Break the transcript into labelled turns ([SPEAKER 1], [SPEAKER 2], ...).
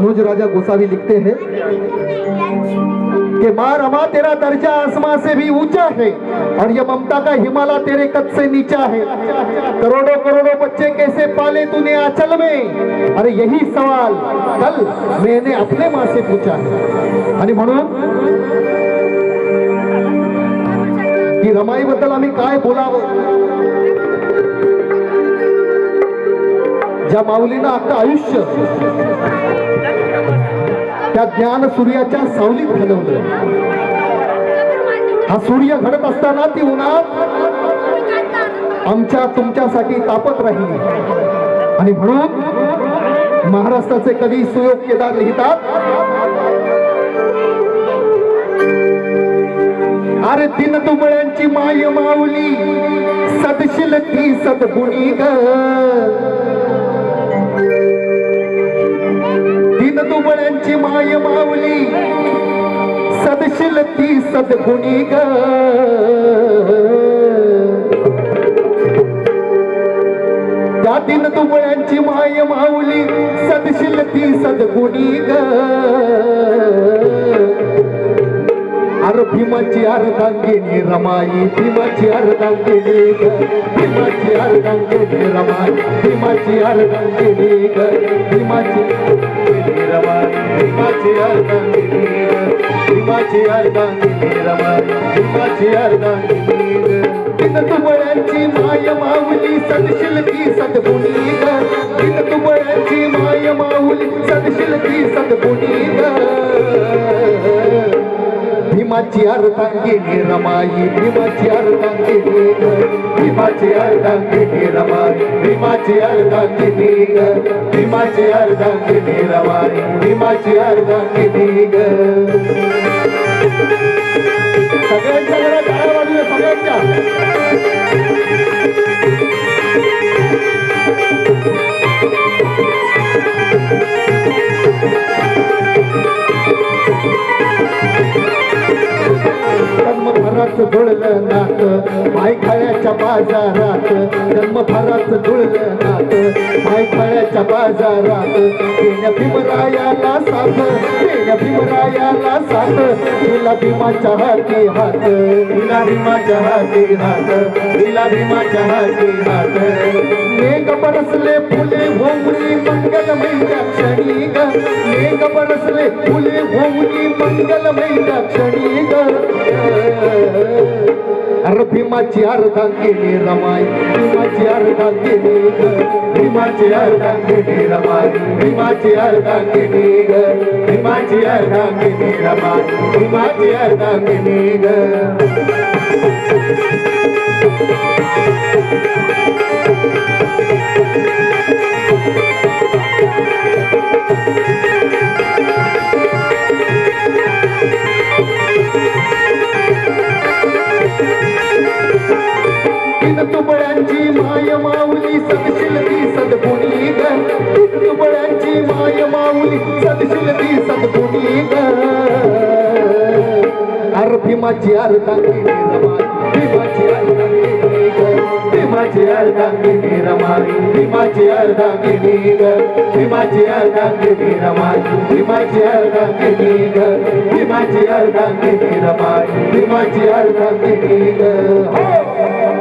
[SPEAKER 1] मनोज राजा गोसावी लिखते हैं कि माँ रमा तेरा दर्जा आसमां से भी ऊँचा है और ये ममता का हिमालय तेरे कद से नीचा है। करोड़ों करोड़ों बच्चे कैसे पाले तूने आंचल में? अरे यही सवाल कल मैंने अपने माँ से पूछा है। आणि म्हणून की रमाईबद्दल आम्ही काय बोलावं? ज्या माऊलीनं आपलं आयुष्य त्या ज्ञान सूर्याच्या सावलीत घालवलं हा सूर्य घडत असताना ती उन्हात आमच्या तुमच्यासाठी तापत राहिली. आणि म्हणून महाराष्ट्राचे कवी सुयोग केदार लिहितात अरे दिन तुमळ्यांची माय माऊली सदशील ती सदगुणी ग. दिन माय माऊली. सदशील ती सदगुणी ग. त्या दुबळ्यांची माय माऊली सदशील ती सदगुणी ग. अरे भीमाची अर्धांगिनी रमाई भीमाची अर्धांगिनी भीमाची अर्धांगिनी रमाई भीमाची अर्धांगिनी ग भीमाची. अर्धांगिनी रमाई भीमाची अर्धांगिनी ग भीमाची अर्धांगिनी रमाई भीमाची अर्धांगिनी ग दिन माय माऊली सदशील ती सदगुणी ग भीमाची अर्धांगिनी रमाई भीमाची अर्धांगिनी ग भीमाची अर्धांगिनी रमाई भीमाची अर्धांगिनी ग भीमाची अर्धांगिनी रमाई भीमाची अर्धांगिनी ग सगळ्यांच्या घरात टाळ्या वाजूया सगळ्यांच्या फराच धुळलं नात मायखळ्याच्या बाजारात जन्म फराच धुळलं नात मायखळ्याच्या बाजारात. देण्या भीमरायाला साथ देण्या भीमरायाला साथ तिला भीमाच्या हाती हात तिला भीमाच्या हाती हात तिला भीमाच्या हाती हात. मेघ बरसले फुले होऊनी मंगलमय त्या क्षणी ग. मेघ बरसले फुले होऊनी मंगलमय त्या क्षणी ग. अरे भीमाची अर्धांगिनी रमाई. भीमाची अर्धांगिनी ग. भीमाची अर्धांगिनी रमाई. भीमाची अर्धांगिनी ग. भीमाची अर्धांगिनी रमाई. भीमाची अर्धांगिनी ग. तुबळ्यांची माय माऊली सदशील ती सदगुणी ग तुबळ्यांची माय माऊली सदशील ती सदगुणी ग अर भीमाची अर्धांगिनी रमाई भीमाची अर्धांगिनी भीमाची अर्धांगिनी रमाई भीमाची अर्धांगी ग भीमाची अर्धांगी रमाई भीमाची अर्धांगी ग भीमाची अर्धांगी रमाई भीमाची अर्धांगी ग